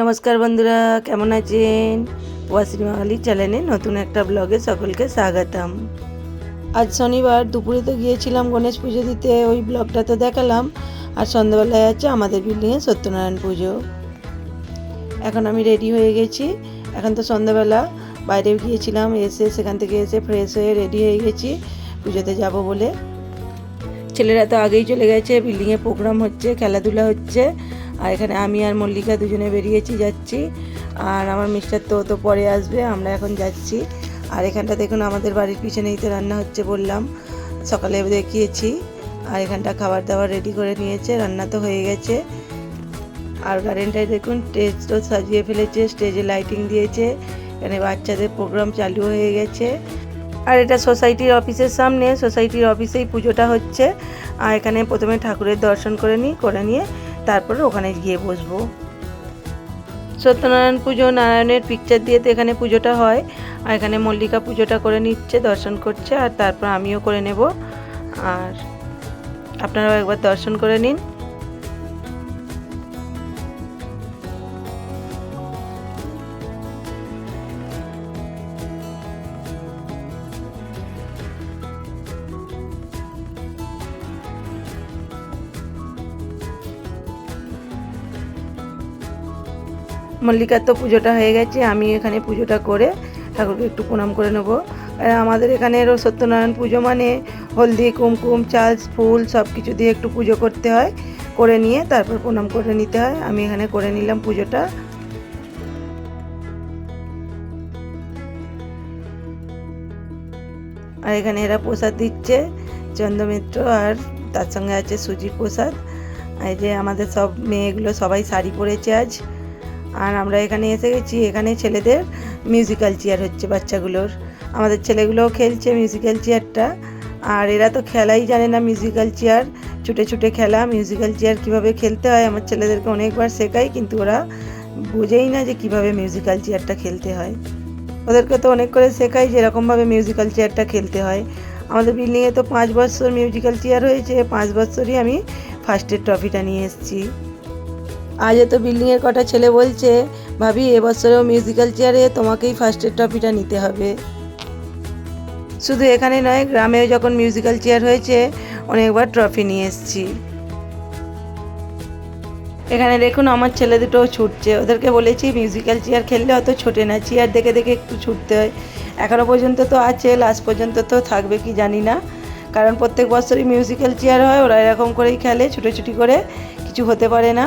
নমস্কার বন্ধুরা, কেমন আছেন? ওয়াসিম আলী চ্যানেলে নতুন একটা ব্লগে সকলকে স্বাগতম। আজ শনিবার, দুপুরে তো গিয়েছিলাম গণেশ পুজো দিতে, ওই ব্লগটা তো দেখালাম। আর সন্ধ্যাবেলায় আছে আমাদের বিল্ডিংয়ে সত্যনারায়ণ পুজো। এখন আমি রেডি হয়ে গেছি। এখন তো সন্ধ্যাবেলা বাইরে গিয়েছিলাম, এসে সেখান থেকে এসে ফ্রেশ হয়ে রেডি হয়ে গেছি, পুজোতে যাব বলে। ছেলেরা তো আগেই চলে গেছে বিল্ডিংয়ে প্রোগ্রাম হচ্ছে, খেলাধুলা হচ্ছে আর এখানে আমি আর মল্লিকা দুজনে বেরিয়েছি, যাচ্ছি। আর আমার মিস্টার তো তো পরে আসবে, আমরা এখন যাচ্ছি। আর এখানটা দেখুন, আমাদের বাড়ির পিছনেই তো রান্না হচ্ছে বললাম। সকালে দেখিয়েছি। আর এখানটা খাবার দাবার রেডি করে নিয়েছে, রান্না তো হয়ে গেছে। আর গার্ডেনটায় দেখুন স্টেজ তো সাজিয়ে ফেলেছে স্টেজে লাইটিং দিয়েছে। এখানে বাচ্চাদের প্রোগ্রাম চালু হয়ে গেছে। আর এটা সোসাইটির অফিসের সামনে সোসাইটির অফিসেই পুজোটা হচ্ছে। আর এখানে প্রথমে ঠাকুরের দর্শন করে নিই, করে নিয়ে তারপরে ওখানে গিয়ে বসবো। সত্যনারায়ণ পুজো, নারায়ণের পিকচার দিয়ে তো এখানে পুজোটা হয়। আর এখানে মল্লিকা পুজোটা করে নিচ্ছে, দর্শন করছে, আর তারপর আমিও করে নেব। আর আপনারাও একবার দর্শন করে নিন। মল্লিকার তো পুজোটা হয়ে গেছে, আমি এখানে পুজোটা করে ঠাকুরকে একটু প্রণাম করে নেব। আমাদের এখানেরও সত্যনারায়ণ পুজো মানে হলদি, কুমকুম, চাল, ফুল সব কিছু দিয়ে একটু পুজো করতে হয়, করে নিয়ে তারপর প্রণাম করে নিতে হয়। আমি এখানে করে নিলাম পুজোটা। আর এখানে এরা প্রসাদ দিচ্ছে, চন্দ্রমিত্র আর তার সঙ্গে আছে সুজির প্রসাদ। এই যে আমাদের সব মেয়েগুলো সবাই শাড়ি পরেছে আজ। আর আমরা এখানে এসে গেছি, এখানে ছেলেদের মিউজিক্যাল চেয়ার হচ্ছে বাচ্চাগুলোর। আমাদের ছেলেগুলোও খেলছে মিউজিক্যাল চেয়ারটা আর এরা তো খেলাই জানে না মিউজিক্যাল চেয়ার ছুটে ছুটে খেলা মিউজিক্যাল চেয়ার কীভাবে খেলতে হয়, আমার ছেলেদেরকে অনেকবার শেখাই, কিন্তু ওরা বোঝেই না যে কীভাবে মিউজিক্যাল চেয়ারটা খেলতে হয়। ওদেরকে তো অনেক করে শেখাই যে এরকমভাবে মিউজিক্যাল চেয়ারটা খেলতে হয়। আমাদের বিল্ডিংয়ে তো পাঁচ বছর মিউজিক্যাল চেয়ার হয়েছে, পাঁচ বছরই আমি ফার্স্টের ট্রফিটা নিয়ে এসেছি। আজ তো বিল্ডিংয়ের কটা ছেলে বলছে, ভাবি, এবছরেও মিউজিক্যাল চেয়ারে তোমাকেই ফার্স্টের ট্রফিটা নিতে হবে। শুধু এখানে নয়, গ্রামেও যখন মিউজিক্যাল চেয়ার হয়েছে, অনেকবার ট্রফি নিয়ে এসেছি। এখানে দেখুন, আমার ছেলে দুটোও ছুটছে। ওদেরকে বলেছি মিউজিক্যাল চেয়ার খেললে অত ছোটে না চেয়ার দেখে দেখে একটু ছুটতে হয়। এখনও পর্যন্ত তো আছে লাস্ট পর্যন্ত তো থাকবে কি জানি না। কারণ প্রত্যেক বছরই মিউজিক্যাল চেয়ার হয়, ওরা এরকম করেই খেলে, ছুটোছুটি করে, কিছু হতে পারে না।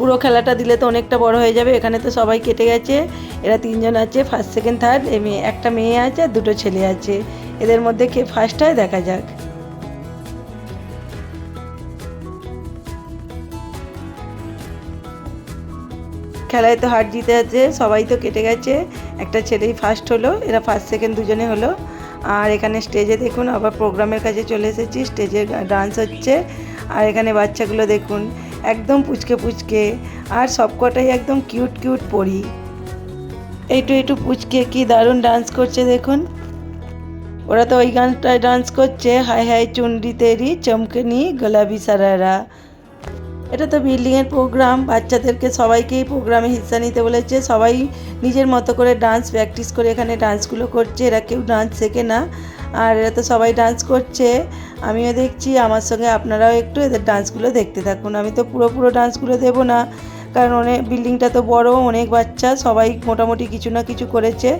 পুরো খেলাটা দিলে তো অনেকটা বড় হয়ে যাবে, এখানে তো সবাই কেটে গেছে। এরা তিনজন আছে ফার্স্ট সেকেন্ড থার্ড একটা মেয়ে আছে আর দুটো ছেলে আছে। এদের মধ্যে কে ফার্স্ট হয় দেখা যাক। খেলায় তো হার জিতে আছে, সবাই তো কেটে গেছে। একটা ছেলেই ফার্স্ট হলো, এরা ফার্স্ট সেকেন্ড দুজনে হলো। আর এখানে স্টেজে দেখুন, আবার প্রোগ্রামের কাছে চলে এসেছি স্টেজে ডান্স হচ্ছে। আর এখানে বাচ্চাগুলো দেখুন একদম পুচকে পুচকে, আর সবকটাই একদম কিউট কিউট পড়ি এইটু একটু পুচকে কি দারুণ ডান্স করছে দেখুন। ওরা তো ওই গানটায় ডান্স করছে, হাই হাই চুন্ডি তেরি চমকে নি গোলাপি সারারা। এটা তো বিল্ডিংয়ের প্রোগ্রাম বাচ্চাদেরকে সবাইকেই প্রোগ্রামে হিস্সা নিতে বলেছে। সবাই নিজের মতো করে ডান্স প্র্যাকটিস করে এখানে ডান্সগুলো করছে, এরা কেউ ডান্স শেখে না। আর এরা তো সবাই ডান্স করছে। আমিও দেখছি, আমার সঙ্গে আপনারাও একটু এদের ডান্সগুলো দেখতে থাকুন। আমি তো পুরো পুরো ডান্সগুলো দেবো না, কারণ অনেক বিল্ডিংটা তো বড়, অনেক বাচ্চা, সবাই মোটামুটি কিছু না কিছু করেছে।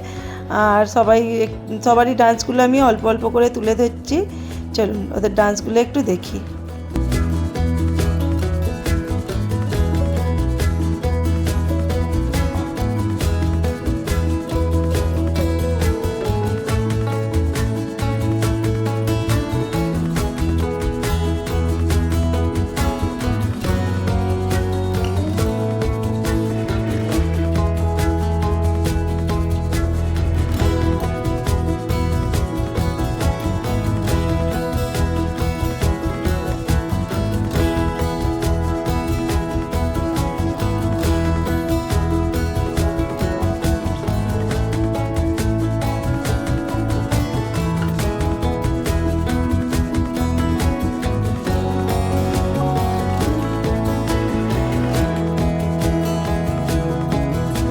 আর সবাই সবারই ডান্সগুলো আমি অল্প অল্প করে তুলে ধরছি। চলুন, ওদের ডান্সগুলো একটু দেখি।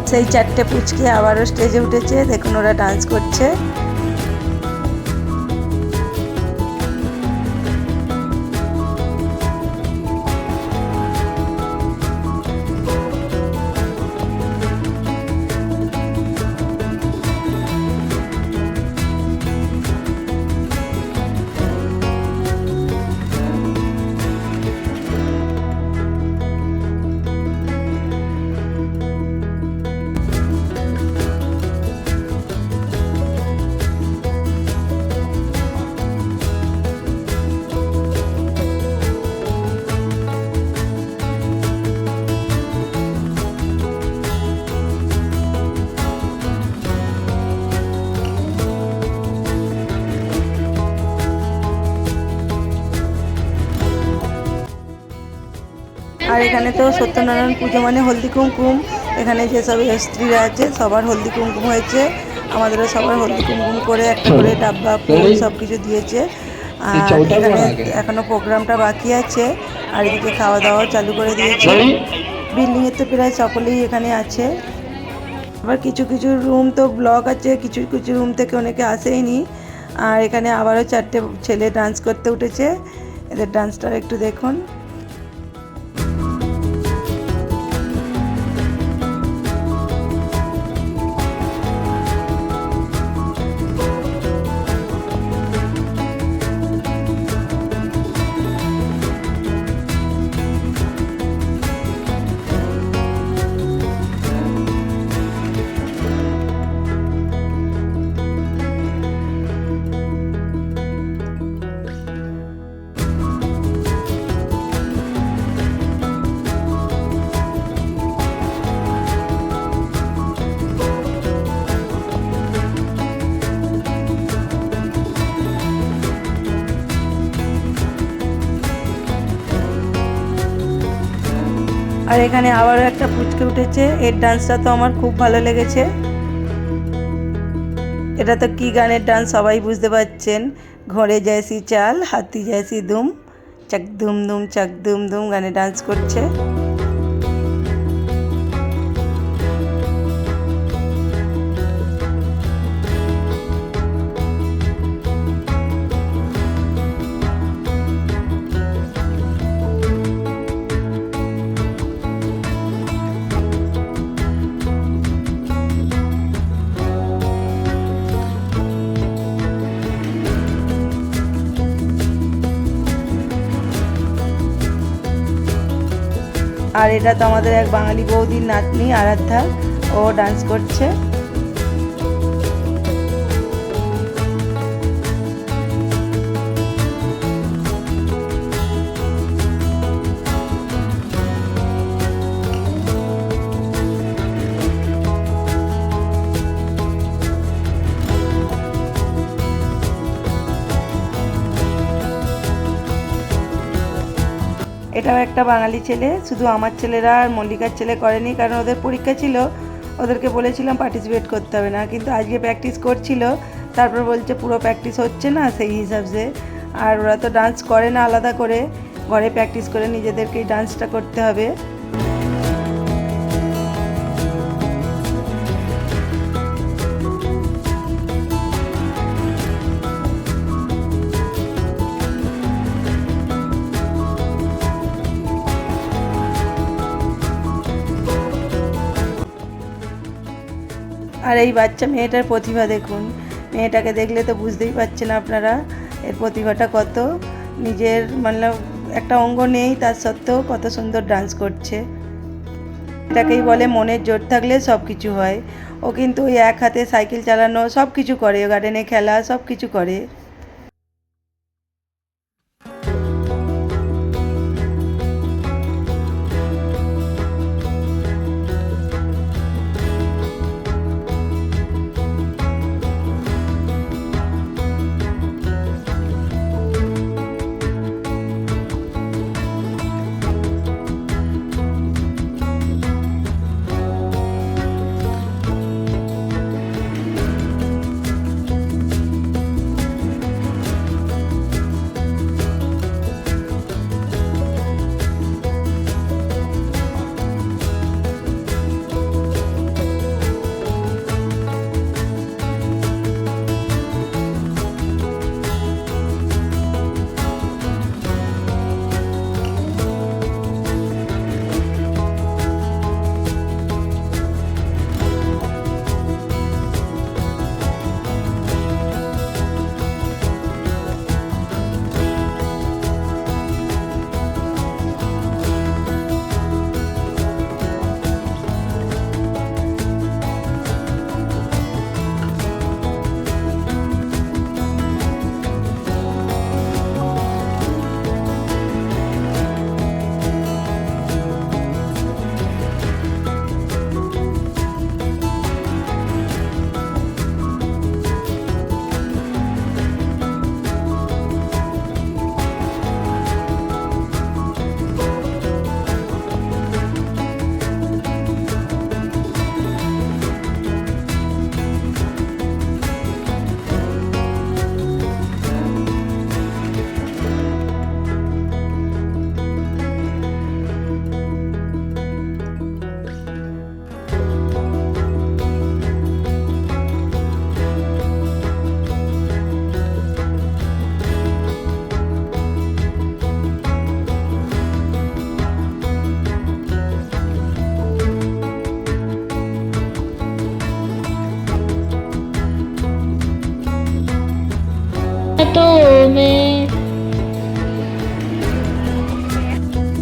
সেই চারটে পুচকে আবারও স্টেজে উঠেছে দেখুন ওরা ডান্স করছে। আর এখানে তো সত্যনারায়ণ পুজো মানে হলদি কুমকুম। এখানে যেসব স্ত্রীরা আছে সবার হলদি কুমকুম হয়েছে। আমাদেরও সবার হলদি কুমকুম করে একটা করে ডাব্বা ফুল সব কিছু দিয়েছে। আর এখানে এখনও প্রোগ্রামটা বাকি আছে। আর এদিকে খাওয়া দাওয়া চালু করে দিয়েছে। বিল্ডিংয়ের তো প্রায় সকলেই এখানে আছে। আবার কিছু কিছু রুম তো ব্লক আছে কিছু কিছু রুম থেকে অনেকে আসেইনি। আর এখানে আবারও চারটে ছেলে ডান্স করতে উঠেছে। এদের ডান্সটা একটু দেখুন। আর এখানে আবারও একটা পুচকে উঠেছে। এর ডান্সটা তো আমার খুব ভালো লেগেছে। এটা তো কি গানের ডান্স সবাই বুঝতে পারছেন। ঘরে যাইসি চাল, হাতি যাইসি দুম, চাক দুম দুম, চাক দুম দুম গানে ডান্স করছে। আর এটা তো আমাদের এক বাঙালি বৌদির নাতনি আরাধ্যা। ও ডান্স করছে। এটাও একটা বাঙালি ছেলে, শুধু আমার ছেলেরা আর মল্লিকার ছেলে করেনি, কারণ ওদের পরীক্ষা ছিল, ওদেরকে বলেছিলাম পার্টিসিপেট করতে হবে না, কিন্তু আজকে প্র্যাকটিস করছিল, তারপর বলছে পুরো প্র্যাকটিস হচ্ছে না সেই হিসাবে, আর ওরা তো ডান্স করে না আলাদা করে, ঘরে প্র্যাকটিস করে নিজেদেরকেই ডান্সটা করতে হবে। আর এই বাচ্চা মেয়েটার প্রতিভা দেখুন। মেয়েটাকে দেখলে তো বুঝতেই পারছেন আপনারা এর প্রতিভাটা কত। নিজের মানে একটা অঙ্গ নেই, তার সত্ত্বেও কত সুন্দর ডান্স করছে। এটাকেই বলে মনের জোর থাকলে সব কিছু হয়। ও কিন্তু ওই এক হাতে সাইকেল চালানো সব কিছু করে গার্ডেনে খেলা সব কিছু করে। तो में।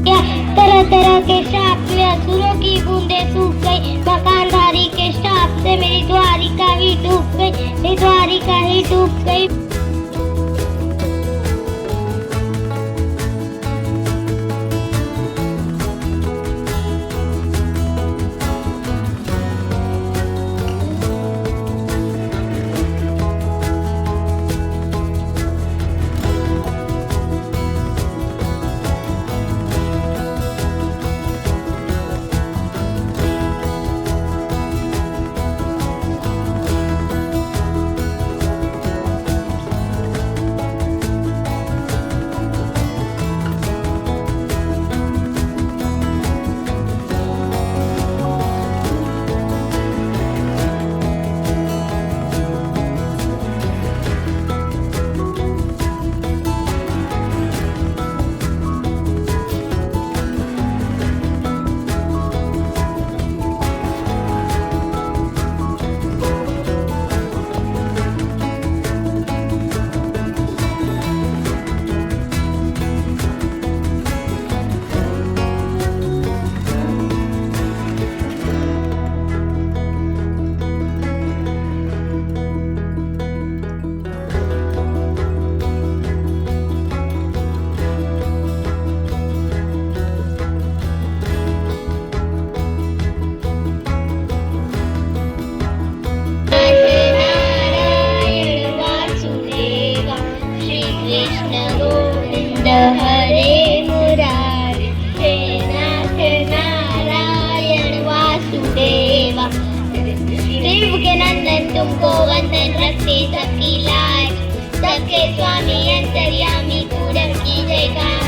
क्या तरह तरह के श्राप से असुरों की बूंदे सूख गई। मकानदारी के श्राप से मेरी द्वारिका ही डूब गई। मेरी द्वारिका ही डूब गई। हरे मुरारी नारायण वासुदेव। के नंदन तुमको वंदन रखते, सबकी लाज, सबके स्वामी अंतर्यामी पूरब की जयकार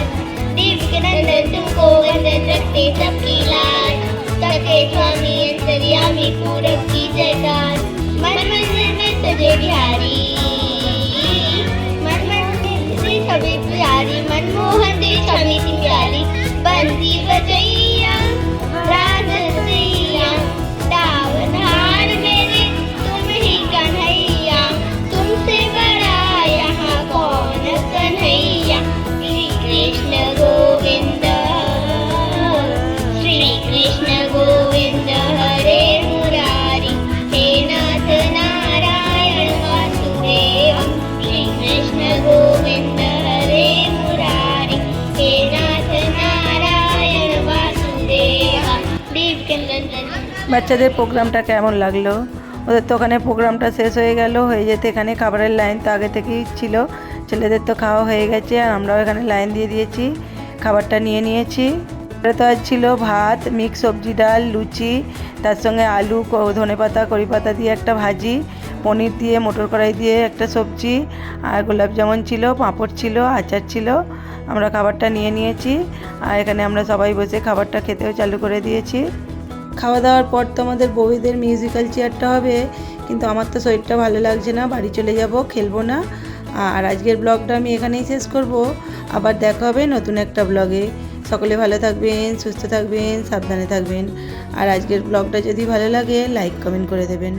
शिव के नंदन तुमको वंदन रखते, सबकी लाज, सबके स्वामी अंतर्यामी पूरब की जयकार मन मंदिर में सजे बिहारी বাচ্চাদের প্রোগ্রামটা কেমন লাগল? ওদের তো ওখানে প্রোগ্রামটা শেষ হয়ে গেল, হয়ে যেতে এখানে খাবারের লাইন তো আগে থেকেই ছিল। ছেলেদের তো খাওয়া হয়ে গেছে, আর আমরাও এখানে লাইন দিয়ে দিয়েছি, খাবারটা নিয়ে নিয়েছি। তো আজ ছিল ভাত মিক্স সবজি, ডাল, লুচি, তার সঙ্গে আলু ধনে পাতা কড়ি পাতা দিয়ে একটা ভাজি, পনির দিয়ে, মটর কড়াই দিয়ে একটা সবজি, আর গোলাপ জামুন ছিল, পাঁপড় ছিল, আচার ছিল, আমরা খাবারটা নিয়ে নিয়েছি, আর এখানে আমরা সবাই বসে খাবারটা খেতেও চালু করে দিয়েছি। খাওয়া দাওয়ার পর তো আমাদের বউদের মিউজিক্যাল চেয়ারটা হবে, কিন্তু আমার তো শরীরটা ভালো লাগছে না, বাড়ি চলে যাব, খেলব না। আর আজকের ব্লগটা আমি এখানেই শেষ করব। আবার দেখা হবে নতুন একটা ব্লগে সকলে ভালো থাকবেন, সুস্থ থাকবেন, সাবধানে থাকবেন। আর আজকের ব্লগটা যদি ভালো লাগে লাইক কমেন্ট করে দেবেন।